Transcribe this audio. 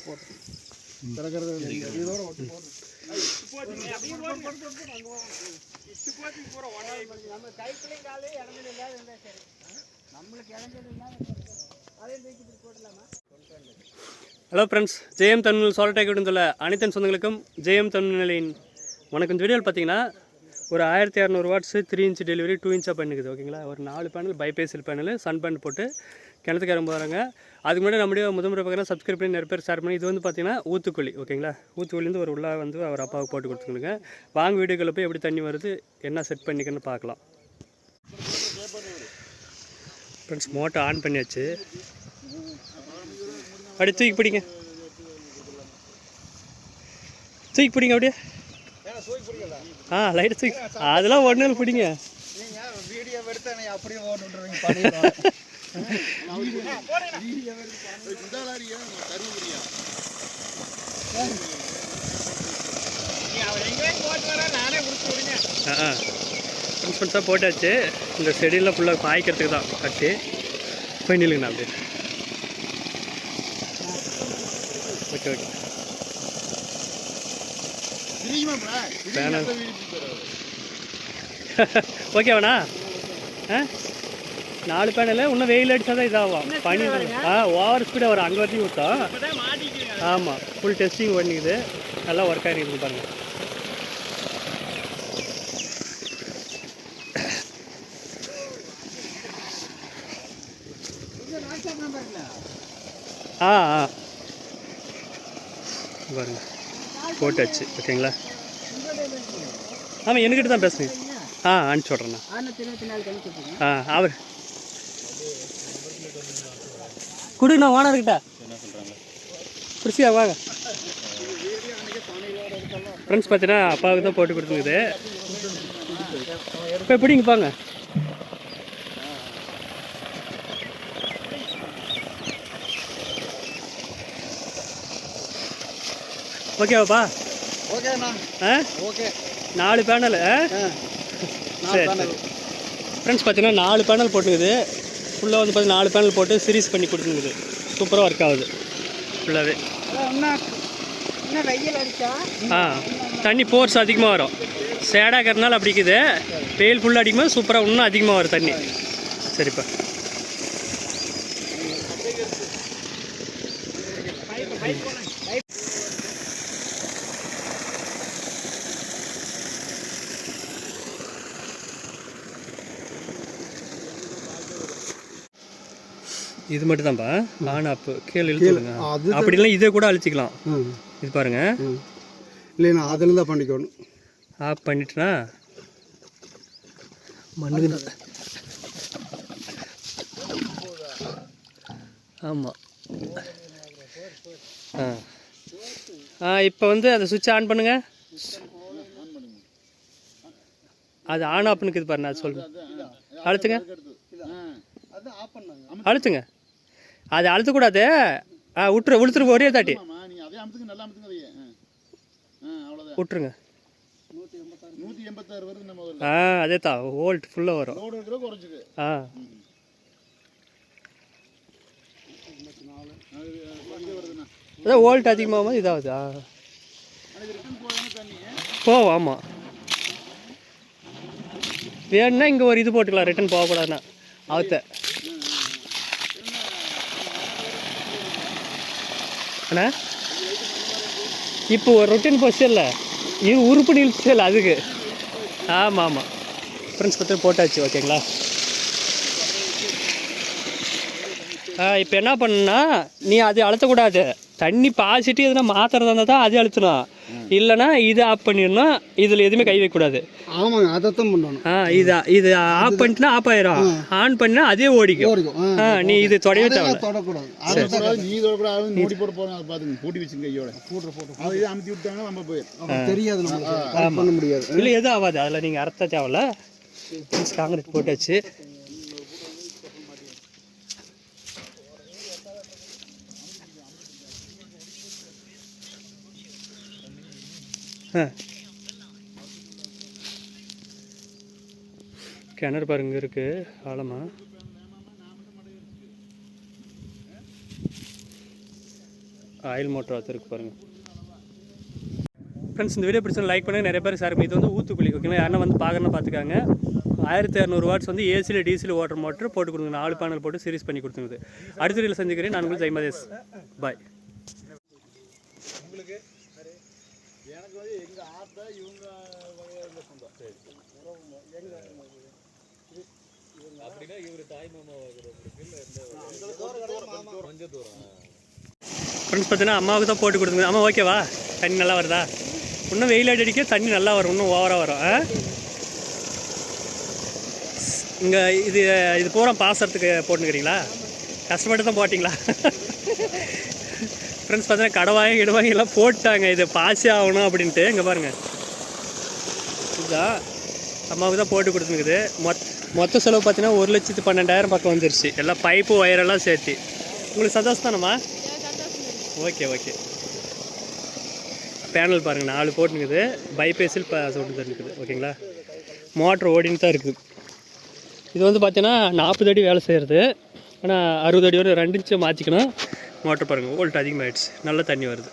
போட்டு. திறக்கிறது இதோட ஒட்டு போட்டு. போடலாமா ஹலோ ஃப்ரெண்ட்ஸ் ஜெயம் தமிழ் சோலட்டை கொடுத்துள்ள அனைத்து சொந்தங்களுக்கும் ஜெயம் தமிழ்நிலையின் உனக்கு இந்த வீடியோவில் பார்த்தீங்கன்னா ஒரு ஆயிரத்தி இரநூறு watts three inch delivery two இன்ச்சாக பண்ணுக்குது. ஓகேங்களா ஒரு நாலு panel bifacial panel sun panel போட்டு கிணத்துக்கு இறங்க போகிறாங்க அதுக்கு முன்னாடி நம்முடைய முதன்முறை பார்க்குறேன் சப்ஸ்கிரைப் பண்ணி நிறைய பேர் ஷேர் பண்ணி இது வந்து பார்த்தீங்கன்னா ஊத்துக்குழி ஓகேங்களா? ஊத்துக்குழிலேருந்து ஒரு உள்ளா வந்து அவர் அப்பாவுக்கு போட்டு கொடுத்துருங்க வாங்க வீடியோக்குள்ளே போய் எப்படி தண்ணி வருது என்ன செட் பண்ணிக்கன்னு பார்க்கலாம். ஃப்ரெண்ட்ஸ் மோட்டர் ஆன் பண்ணியாச்சு. அப்படியே தூக்கி பிடிங்க. தூக்கி பிடிங்க அப்படியே. ஆ லைட் தூக்கி அதெல்லாம் ஒன்றும் பிடிங்க. அப்படியே ஓட்டுருவீங்க ஃப்ரெண்ட்ஸாக போட்டாச்சு. இந்த செடியெல்லாம் ஃபுல்லாக பாய்க்கிறதுக்கு தான் கட்டி போய் நில்லுங்கண்ணா அப்படியே. ஓகே ஓகே பேனர் ஓகேவாண்ணா ஆ? நாலு பேனல் இன்னும் வெயில் அடிச்சா தான் இதாகும் பனி ஆ ஓவர் ஸ்பீடாக வரும். அங்கே வரைக்கும் விட்டோம் ஆமாம் ஃபுல் டெஸ்டிங் பண்ணிக்குது. நல்லா ஒர்க் ஆகிருக்குது பாருங்கள் ஆ ஆ. பாருங்க. போட்டாச்சு. ஓகேங்களா? ஆமாம் என்கிட்ட தான் பேசுங்க ஆ அனுப்பிச்சி விட்றேண்ணா ஆ அவர் கொடுங்கண்ணா ஓனர்கிட்ட பிடிச்சியா வாங்க. ஃப்ரெண்ட்ஸ் பார்த்தீங்கன்னா அப்பாவுக்கு தான் போட்டு கொடுத்துருக்குது. இப்போ எப்படிங்க பாங்க. ஓகேவாப்பா ஓகேண்ணா ஆ? ஓகே நாலு பேனல் ஆ? சரி ஃப்ரெண்ட்ஸ் பார்த்தீங்கன்னா நாலு பேனல் போட்டுக்குது ஃபுல்லாக வந்து பார்த்தீங்கன்னா நாலு பேனல் போட்டு சீரிஸ் பண்ணி கொடுத்துருக்குது சூப்பராக ஒர்க் ஆகுது. ஃபுல்லாகவே ஆ. தண்ணி ஃபோர்ஸ் அதிகமாக வரும். சேடாக இருக்கிறதுனால அப்படி இருக்குது. வெயில் ஃபுல்லாக அடிக்கும்போது சூப்பராக இன்னும் அதிகமாக வரும் தண்ணி. சரிப்பா. இது மட்டும் தான்ப்பா ஆன் ஆப் கீழே அது அப்படிலாம் இதை கூட அழிச்சிக்கலாம். ம். இது பாருங்க. இல்லைண்ணா அதில் தான் பண்ணிக்கணும். ஆஃப் பண்ணிட்டுனா? மண்ணு ஆமாம் ஆ. ஆ இப்போ வந்து அந்த சுவிட்ச் ஆன் பண்ணுங்க. அது ஆன் ஆஃப் இருக்குது பாருங்க அது சொல்லுங்க. அழுத்துங்க. பண்ணாங்க அழுத்துங்க. அது அழுத்தக்கூடாது. ஆ விட்டுரு விழுத்துரு ஒரே தாட்டி. விட்டுருங்க ஆ அதே தான் வோல்ட் ஃபுல்லாக வரும். ஆ. அதான் வோல்ட் அதிகமாகும் இதாகுது. போவோம் ஆமாம் வேணும்னா இங்கே ஒரு இது போட்டுக்கலாம். ரிட்டன் போகக்கூடாதுன்னா. அவத்த. அண்ணா? இப்போ ஒரு ரொட்டீன் போச்சு இல்லை? இது உருப்பு நிறுத்து இல்லை அதுக்கு. ஆமாம் ஆமாம் ஃப்ரெண்ட்ஸ் பற்றி போட்டாச்சு ஓகேங்களா? ஆ இப்போ என்ன பண்ணுன்னா நீ அது அழுத்தக்கூடாது. தண்ணி பாய்ச்சிட்டு எதுனா மாத்திரதா இருந்தால் தான் அது அழுத்தணும். இல்லைன்னா இதை ஆஃப் பண்ணிடணும். இதில் எதுவுமே கை வைக்கக்கூடாது ஆமாங்க அதைத்தான் பண்ணணும். ஆ இது இது ஆஃப் பண்ணிட்டுனா ஆஃப் ஆயிரும். ஆன் பண்ணா அதே ஓடிக்கும். ஆ நீ இது தொடவே தேவை தொடக்கூடாது. நீ தொடக்கூடாது. மூடி போட போகிறோம் பார்த்துங்க பூட்டி வச்சுங்க கையோட. போட்டு போட்டு அது இது அமுத்தி விட்டாங்கன்னா நம்ம போயிடும் அப்புறம் தெரியாது நமக்கு. அது பண்ண முடியாது. இல்லை எதுவும் ஆகாது. அதில் நீங்கள் அறுத்த தேவையில்ல. காங்கிரீட் போட்டாச்சு. கிணறு பாருங்க இருக்கு ஆழமா. ஆயில் மோட்டர் வச்சுருக்கு பாருங்கள் ஃப்ரெண்ட்ஸ் இந்த வீடியோ பிடிச்சா லைக் பண்ணுங்கள் நிறைய பேர் ஷேர் பண்ணி இது வந்து ஊத்துக்குழி ஓகேங்களா யாரா வந்து பார்க்கணும்னு பார்த்துக்காங்க. ஆயிரத்தி இரநூறு வாட்ஸ் வந்து ஏசியில் டீசல் வாட்டர் மோட்டர் போட்டு கொடுங்க. நாலு பேனல் போட்டு சீரிஸ் பண்ணி கொடுத்துருது அடுத்த வீடியோவில் செஞ்சுக்கிறேன் நான் உங்களுக்கு ஜெய்மதேஷ் பாய் சொந்தம் சரி ஃப்ரெண்ட்ஸ் பார்த்தீங்கன்னா அம்மாவுக்கு தான் போட்டு கொடுத்துங்க. அம்மா ஓகேவா தண்ணி நல்லா வருதா? இன்னும் வெயில் அடிக்க தண்ணி நல்லா வரும். இன்னும் ஓவராக வரும். இங்கே இது இது பூரா பாசறதுக்கு போட்டுக்கிறீங்களா கஷ்டப்பட்டு தான் போட்டிங்களா? ஃப்ரெண்ட்ஸ் பார்த்தீங்கன்னா கடவாயும் கிடவாயும் எல்லாம் போட்டாங்க. இது பாசி ஆகணும் அப்படின்ட்டு. இங்கே பாருங்கள் இதுதான் அம்மாவுக்கு தான் போட்டு கொடுத்துருக்குது. மொத் மொத்த செலவு பார்த்தீங்கன்னா ஒரு லட்சத்து பன்னெண்டாயிரம் பக்கம் வந்துருச்சு. எல்லாம் பைப்பு ஒயரெல்லாம் சேர்த்து. உங்களுக்கு சந்தோஷம் தானம்மா? ஓகே ஓகே பேனல் பாருங்கள் நாலு போட்டுருக்குது. பைபேஸில் இப்போ சொல்லிட்டு தருக்குது ஓகேங்களா மோட்ரு ஓடின்னு தான் இருக்குது. இது வந்து பார்த்தீங்கன்னா நாற்பது அடி வேலை செய்கிறது ஆனால் அறுபது அடி வரை ரெண்டு இன்ச்சு மாற்றிக்கணும் மோட்ரு பாருங்கள் ஓல்ட் அதிகமாகிடுச்சு நல்ல தண்ணி வருது.